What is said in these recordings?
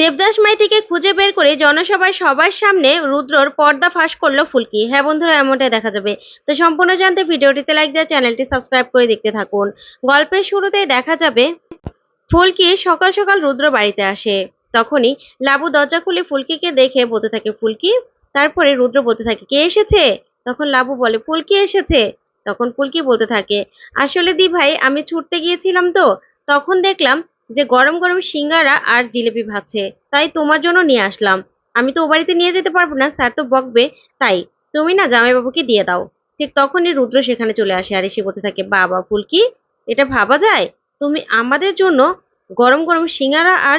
দেবদাস মাইতিকে খুঁজে বের করে জনসভায় সবার সামনে রুদ্রর পর্দা ফাঁস করল ফুলকি। হ্যাঁ বন্ধুরা, এমনটাই দেখা যাবে। তো সম্পূর্ণ জানতে ভিডিওটিতে লাইক দিয়ে চ্যানেলটি সাবস্ক্রাইব করে দেখতে থাকুন। গল্পের শুরুতেই দেখা যাবে, ফুলকি সকাল সকাল রুদ্র বাড়িতে আসে। তখনই লাবু দরজা খুলে ফুলকিকে দেখে বলতে থাকে, ফুলকি, তারপরে রুদ্র বলতে থাকে, কে এসেছে? তখন লাবু বলে, ফুলকি এসেছে। তখন ফুলকি বলতে থাকে, আসলে দি ভাই আমি ছুটতে গিয়েছিলাম তো? তখন দেখলাম যে গরম গরম সিঙ্গারা আর জিলেপি ভাজছে। তাই তোমার জন্য নিয়ে আসলাম। আমি তো ও বাড়িতে নিয়ে যেতে পারব না, স্যার তো বকবে। তাই, তুমি না জামাইবাবুকে দিয়ে দাও। ঠিক তখনই রুদ্র সেখানে চলে আসে আর এসে বলতে থাকে, বাবা ফুলকি এটা ভাবা যায়? তুমি আমাদের জন্য গরম গরম সিঙ্গারা আর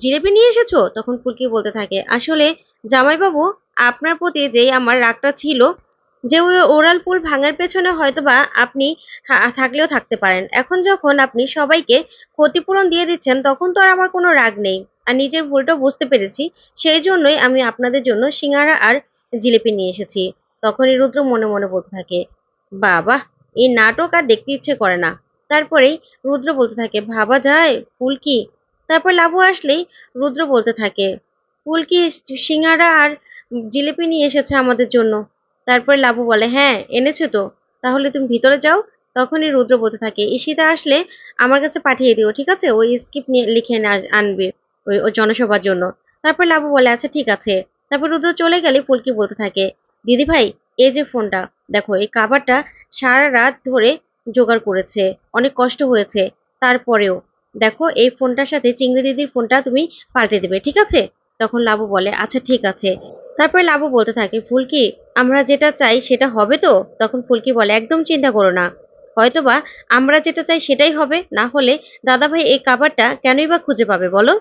জিলেপি নিয়ে এসেছ? তখন ফুলকি বলতে থাকে, আসলে জামাইবাবু, আপনার প্রতি যেই আমার রাগটা ছিল যে ওরাল পুল ভাঙার পেছনে হয়তোবা আপনি থাকলেও থাকতে পারেন। এখন যখন আপনি সবাইকে ক্ষতিপূরণ দিয়ে দিচ্ছেন, তখন তো আর আমার কোনো রাগ নেই। আর নিজের ভুলটা বুঝতে পেরেছি। সেই জন্যই আমি আপনাদের জন্য সিঙ্গারা আর জিলিপি নিয়ে এসেছি। তখনই রুদ্র মনে মনে বলতে থাকে, বাবা, এই নাটক আর দেখতে ইচ্ছে করে না। তারপরেই রুদ্র বলতে থাকে, ভাবা যায় ফুলকি তারপর লাবু আসলেই রুদ্র বলতে থাকে ফুলকি সিঙ্গারা আর জিলিপি নিয়ে এসেছে আমাদের জন্য? তারপর লাবু বলে হ্যাঁ এনেছো তো। তাহলে তুমি ভিতরে যাও, তখনই রুদ্র বলতে থাকে, ঈশিতা আসলে আমার কাছে পাঠিয়ে দিও, ঠিক আছে? ওই স্ক্রিপ্ট নিয়ে লিখে আনবে ওই ওই জনসভার জন্য। তারপর লাবু বলে আচ্ছা ঠিক আছে। তারপর রুদ্র চলে গেলে ফুলকি বলতে থাকে, দিদি ভাই, এই যে ফোনটা, দেখো, এই কাভারটা সারা রাত ধরে জোগাড় করেছে, অনেক কষ্ট হয়েছে। তারপরেও, দেখো, এই ফোনটার সাথে চিংড়ি দিদির ফোনটা তুমি পাল্টে দেবে, ঠিক আছে? তখন লাবু বলে আচ্ছা ঠিক আছে। তারপরে লাবু বলতে থাকে, ফুলকি, আমরা যেটা চাই সেটা হবে তো? তখন ফুলকি বলে, একদম চিন্তা করো না। হয়তোবা আমরা যেটা চাই সেটাই হবে। না হলে দাদাভাই এই কাবারটা কেনই বা খুঁজে পাবে বলো?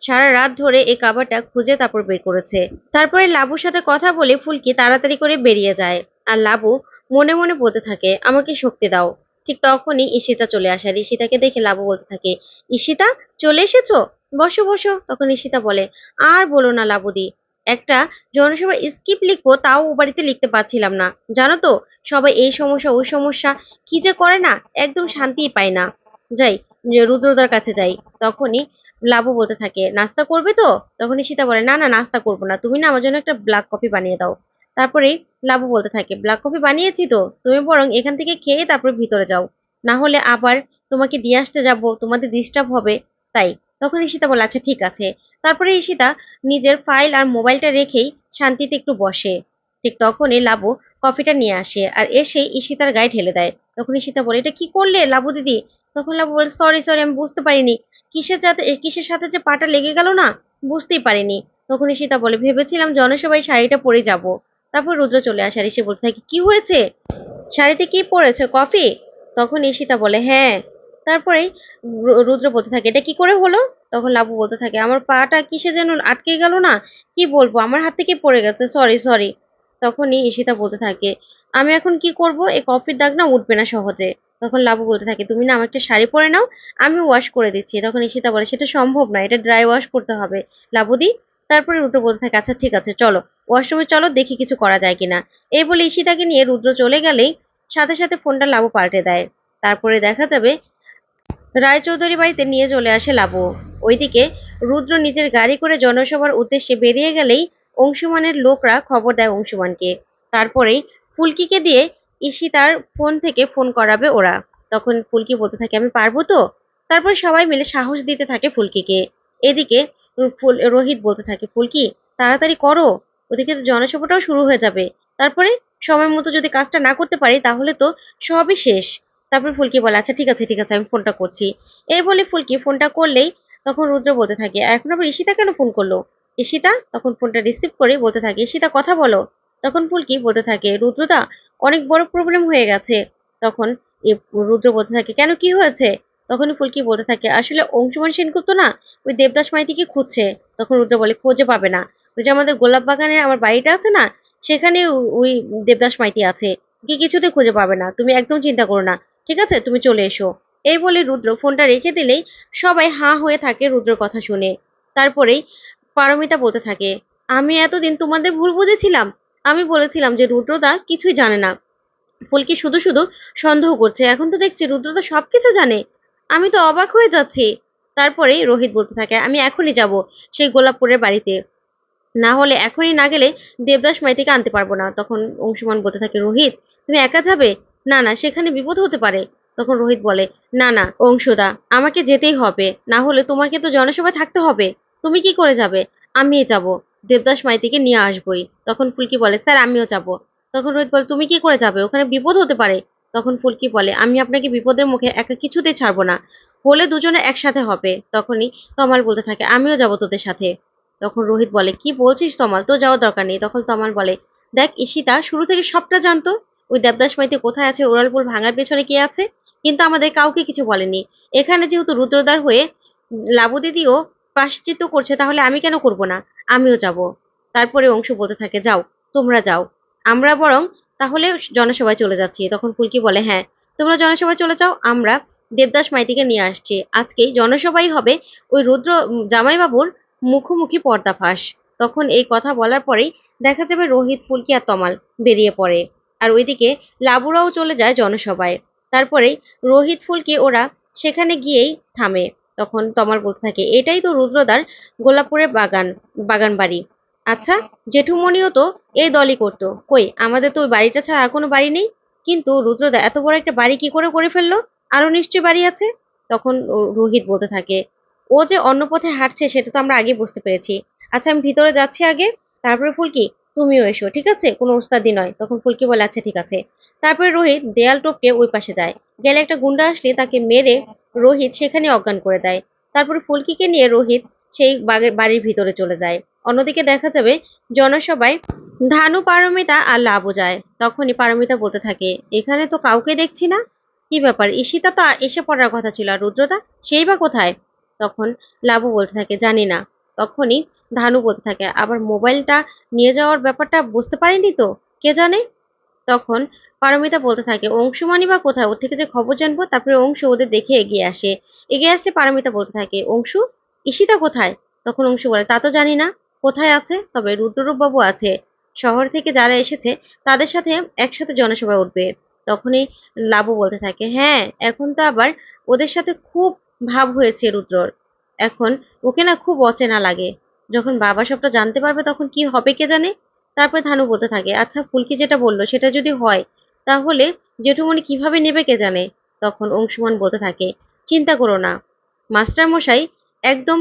সারা রাত ধরে এই কাবারটা খুঁজে তারপর বের করেছে। তারপরে লাবুর সাথে কথা বলে ফুলকি তাড়াতাড়ি করে বেরিয়ে যায়। আর লাবু মনে মনে বলতে থাকে, আমাকে শক্তি দাও। ঠিক তখনই ঈশিতা চলে আসে আর ঈশিতাকে দেখে লাবু বলতে থাকে, ঈশিতা, চলে এসেছ? বসো বসো। তখন ঈশিতা বলে, আর বলো না লাবুদি, একটা জনসভা স্কিপ লিখব, তাও ও বাড়িতে লিখতে পারছিলাম না। জানো তো, সবাই এই সমস্যা, ওই সমস্যা, কি যে করে না, একদম শান্তিই পায় না। যাই, রুদ্রদার কাছে যাই। তখনই লাবু বলতে থাকে, নাস্তা করবে তো? তখনই সীতা বলে, না না, নাস্তা করব না। তুমি না আমার জন্য একটা ব্ল্যাক কফি বানিয়ে দাও। তারপরেই লাবু বলতে থাকে, ব্ল্যাক কফি বানিয়েছি তো, তুমি বরং এখান থেকে খেয়ে তারপরে ভিতরে যাও। না হলে আবার তোমাকে দিয়ে আসতে যাব, তোমাদের ডিস্টার্ব হবে। তাই, তখন ঈশিতা বলে আচ্ছা ঠিক আছে। তারপরে ঈশিতা নিজের ফাইল আর মোবাইলটা রেখেই শান্তিতে একটু বসে। ঠিক তখনই লাবু কফিটা নিয়ে আসে আর এসেই ঈশিতার গায়ে ঢেলে দেয়। তখন ঈশিতা বলে, এটা কি করলে লাবু দিদি? তখন লাবু বলে সরি সরি আমি বুঝতে পারিনি। কিসের সাথে কিসের সাথে যে পাটা লেগে গেল না, বুঝতেই পারিনি। তখন ঈশিতা বলে, ভেবেছিলাম জনসভায় শাড়িটা পরে যাব। তারপর রুদ্র চলে আসে আর এসে বলতে থাকে, কি হয়েছে? শাড়িতে কি পরেছে? কফি? তখন ঈশিতা বলে হ্যাঁ। তারপরে রুদ্র বলতে থাকে, এটা কি করে হলো? তখন লাবু বলতে থাকে, আমার পাটা কিসে যেন আটকে গেল না? কি বলব? আমার হাত থেকে পড়ে গেছে। Sorry sorry. তখনই ঈশিতা বলতে থাকে, আমি এখন কি করব? এই কফির দাগ না উঠবে না সহজে। তখন লাবু বলতে থাকে, তুমি না আমার একটা শাড়ি পরে নাও, আমি ওয়াশ করে দিচ্ছি। তখন ঈশিতা বলে, সেটা সম্ভব না, এটা ড্রাই ওয়াশ করতে হবে। লাবুদি তারপরে রুদ্র বলতে থাকে আচ্ছা ঠিক আছে, চলো। ওয়াশরুমে চলো, দেখি কিছু করা যায় কিনা। এই বলে ঈশিতাকে নিয়ে রুদ্র চলে গেলেই সাথে সাথে ফোনটা লাবু পাল্টে দেয়। তারপরে দেখা যাবে রায়চৌধুরী বাড়িতে নিয়ে চলে আসে লাবু। ওইদিকে রুদ্র নিজের গাড়ি করে জনসভার উদ্দেশ্যে বেরিয়ে গেলেই অংশুমানের লোকরা খবর দেয় অংশুমানকে। তারপরেই ফুলকিকে দিয়ে ঈশিতার ফোন থেকে ফোন করাবে ওরা। তখন ফুলকি বলতে থাকে, আমি পারব তো? তারপর সবাই মিলে সাহস দিতে থাকে ফুলকিকে। এদিকে ফুল, রোহিত বলতে থাকে ফুলকি তাড়াতাড়ি করো? ওদিকে তো জনসভাটাও শুরু হয়ে যাবে। তারপরে সময় মতো যদি কাজটা না করতে পারি, তাহলে তো সবই শেষ। তারপর ফুলকি বলে আচ্ছা ঠিক আছে ঠিক আছে, আমি ফোনটা করছি। এই বলে ফুলকি ফোনটা করলেই তখন রুদ্র বলতে থাকে, এখন আবার ঈশিতা কেন ফোন করল? ঈশিতা তখন ফোনটা রিসিভ করে বলতে থাকে, ঈশিতা, কথা বলো। তখন ফুলকি বলতে থাকে, রুদ্রদা, অনেক বড় প্রবলেম হয়ে গেছে। তখন রুদ্র বলতে থাকে, কেন, কি হয়েছে? তখনই ফুলকি বলতে থাকে, আসলে অংশুমান সেনগুপ্ত না ওই দেবদাস মাইতিকে খুঁজছে। তখন রুদ্র বলে, খোঁজে পাবে না। ওই যে আমাদের গোলাপ বাগানের আমার বাড়িটা আছে না, সেখানে ওই দেবদাস মাইতি আছে। কি কিছুতে খুঁজে পাবে না। তুমি একদম চিন্তা করো না। ঠিক আছে? তুমি চলে এসো। এই বলে রুদ্র ফোনটা রেখে দিলেই সবাই হাঁ হয়ে থাকে রুদ্রর কথা শুনে। তারপরেই পারমিতা বলতে থাকে, আমি এতদিন তোমাদের ভুল বুঝেছিলাম। আমি বলেছিলাম যে রুদ্রদা কিছুই জানে না। ফুলকি শুধু শুধু সন্দেহ করছে। এখন তো দেখছি রুদ্রদা সবকিছু জানে। আমি তো অবাক হয়ে যাচ্ছি। তারপরে রোহিত বলতে থাকে, আমি এখনই যাব সেই গোলাপপুরের বাড়িতে। না হলে এখনই না গেলে দেবদাস মাইতিকে আনতে পারব না। তখন অংশুমান বলতে থাকে, রোহিত, তুমি একা যাবে? না না, সেখানে বিপদ হতে পারে। তখন রোহিত বলে, না না, অংশুদা, আমাকে যেতেই হবে। না হলে তোমাকে তো জনসভায় থাকতে হবে। তুমি কি করে যাবে? আমি যাব। দেবদাস মাইতিকে নিয়ে আসবই। তখন ফুলকি বলে, স্যার, আমিও যাব। তখন রোহিত বলে, তুমি কি করে যাবে? ওখানে বিপদ হতে পারে। তখন ফুলকি বলে, আমি আপনাকে বিপদের মুখে একা কিছুতেই ছাড়বো না। হলে দুজনে একসাথে হবে। তখনই তমাল বলতে থাকে, আমিও যাব তোদের সাথে। তখন রোহিত বলে, কি বলছিস তমাল? তো যাওয়ার দরকার নেই। তখন তমাল বলে, দেখ ঈশিতা, শুরু থেকে সবটা জানতো। ওই দেবদাস মাইতে কোথায় আছে ওরালপুর ভাঙার পেছনে কে আছে? কিন্তু আমাদের কাউকে কিছু বলেনি। এখানে যেহেতু রুদ্রদার হয়ে লাবু দিদিও প্রাশ্চিত্য করছে, তাহলে আমি কেন করব না? আমিও যাব। তারপরে অংশ বলতে থাকে, যাও, তোমরা যাও। আমরা বরং তাহলে জনসভায় চলে যাচ্ছি। তখন ফুলকি বলে হ্যাঁ তোমরা জনসভায় চলে যাও, আমরা দেবদাস মাইতিকে নিয়ে আসছে। আজকেই জনসভাই হবে ওই রুদ্র জামাইবাবুর মুখোমুখি পর্দাফাঁস তখন এই কথা বলার পরেই দেখা যাবে রোহিত, ফুলকি আর তমাল বেরিয়ে পড়ে। আর ওইদিকে লাবুরাও চলে যায় জনসভায়। তারপরে রোহিত, ফুলকি ওরা সেখানে গিয়েই থামে। তখন তমাল বলতে থাকে, এটাই তো রুদ্রদার গোলাপুরের বাগান বাগান বাড়ি। আচ্ছা জেঠুমনিও তো এই দলই করতো। কই, আমাদের তো ওই বাড়িটা ছাড়া আর কোনো বাড়ি নেই? কিন্তু রুদ্রদা এত বড় একটা বাড়ি কি করে করে ফেলল? আরও নিশ্চয়ই বাড়ি আছে? তখন রোহিত বলতে থাকে, ও যে অন্য পথে হাঁটছে সেটা তো আমরা আগে বুঝতে পেরেছি। আচ্ছা আমি ভিতরে যাচ্ছি আগে, তারপরে ফুলকি, তুমিও এসো, ঠিক আছে? কোনো ওস্তাদি নয়। তখন ফুলকি বলে আচ্ছা ঠিক আছে। তারপরে রোহিত দেয়াল টপকে ওই পাশে যায়। গেলে একটা গুন্ডা আসলে তাকে মেরে রোহিত সেখানে অজ্ঞান করে দেয়। তারপরে ফুলকিকে নিয়ে রোহিত সেই বাগের বাড়ির ভিতরে চলে যায়। অন্যদিকে দেখা যাবে, জনসভায় ধানু, পারমিতা আর লাভও যায়। তখনই পারমিতা বলতে থাকে, এখানে তো কাউকে দেখছি না। কি ব্যাপার? ঈশিতা তো এসে পড়ার কথা ছিল আর রুদ্রদা, সেই বা কোথায়? তখন লাবু বলতে থাকে, জানি না। তখনই ধানু বলতে থাকে, আবার মোবাইলটা নিয়ে যাওয়ার ব্যাপারটা বুঝতে পারেনি তো? কে জানে? তখন পারমিতা বলতে থাকে, অংশুমানি বা কোথায়? ওর থেকে যে খবর জানব, তারপরে অংশু ওদের দেখে এগিয়ে আসে। এগিয়ে আসলে পারমিতা বলতে থাকে, অংশু, ঈশিতা কোথায়? তখন অংশু বলে, তা তো জানি না, কোথায় আছে? তবে রুদ্ররূপ বাবু আছে। শহর থেকে যারা এসেছে, তাদের সাথে একসাথে জনসভায় উঠবে। তখনই লাবু বলতে থাকে হ্যাঁ এখন তো আবার ওদের সাথে খুব ভাব হয়েছে রুদ্রর। এখন ওকে না খুব অচেনা লাগে। যখন বাবা সবটা জানতে পারবে তখন কি হবে কে জানে? তারপরে ধানু বলতে থাকে আচ্ছা ফুলকি যেটা বলল সেটা যদি হয়, তাহলে জেঠুমনি কীভাবে নেবে কে জানে? তখন অংশুমান বলতে থাকে, চিন্তা করো না। মাস্টার মশাই একদম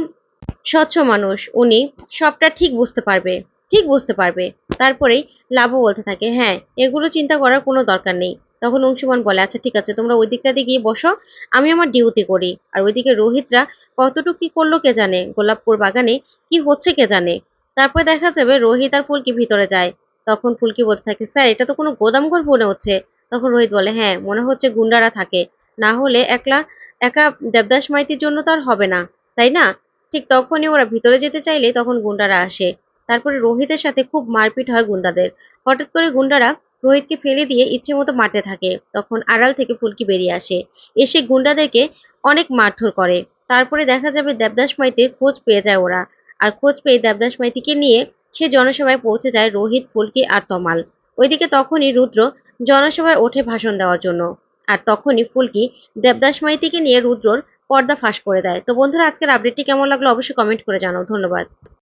স্বচ্ছ মানুষ। উনি সবটা ঠিক বুঝতে পারবে, ঠিক বুঝতে পারবে। তারপরেই লাভও বলতে থাকে হ্যাঁ এগুলো চিন্তা করার কোনো দরকার নেই। তখন অংশুমান বলে আচ্ছা ঠিক আছে, তোমরা ওই দিকটাতে গিয়ে বসো, আমি আমার ডিউটি করি। আর ওইদিকে রোহিতরা, কতটুকু কি করল কে জানে? গোলাপপুর বাগানে কি হচ্ছে কে জানে? তারপর দেখা যাবে রোহিত আর ফুলকি ভিতরে যায়। তখন ফুলকি বলতে থাকে, স্যার, এটা তো কোনো গোদাম ঘর মনে হচ্ছে। তখন রোহিত বলে হ্যাঁ মনে হচ্ছে গুন্ডারা থাকে। না হলে একলা, একা দেবদাস মাইতির জন্য তো আর হবে না, তাই না? ঠিক তখনই ওরা ভিতরে যেতে চাইলে তখন গুন্ডারা আসে। তারপরে রোহিতের সাথে খুব মারপিট হয় গুন্ডাদের। হঠাৎ করে গুন্ডারা রোহিতকে ফেলে দিয়ে ইচ্ছে মতো মারতে থাকে। তখন আড়াল থেকে ফুলকি বেরিয়ে আসে। এসে গুন্ডাদেরকে অনেক মারধর করে। তারপরে দেখা যাবে দেবদাস মাইতির খোঁজ পেয়ে যায় ওরা। আর খোঁজ পেয়ে দেবদাস মাইতিকে নিয়ে সে জনসভায় পৌঁছে যায় রোহিত, ফুলকি আর তমাল। ওইদিকে তখনই রুদ্র জনসভায় ওঠে ভাষণ দেওয়ার জন্য। আর তখনই ফুলকি দেবদাস মাইতিকে নিয়ে রুদ্রর পর্দা ফাঁস করে দেয়। তো বন্ধুরা, আজকের আপডেটটি কেমন লাগল অবশ্যই কমেন্ট করে জানাও। ধন্যবাদ।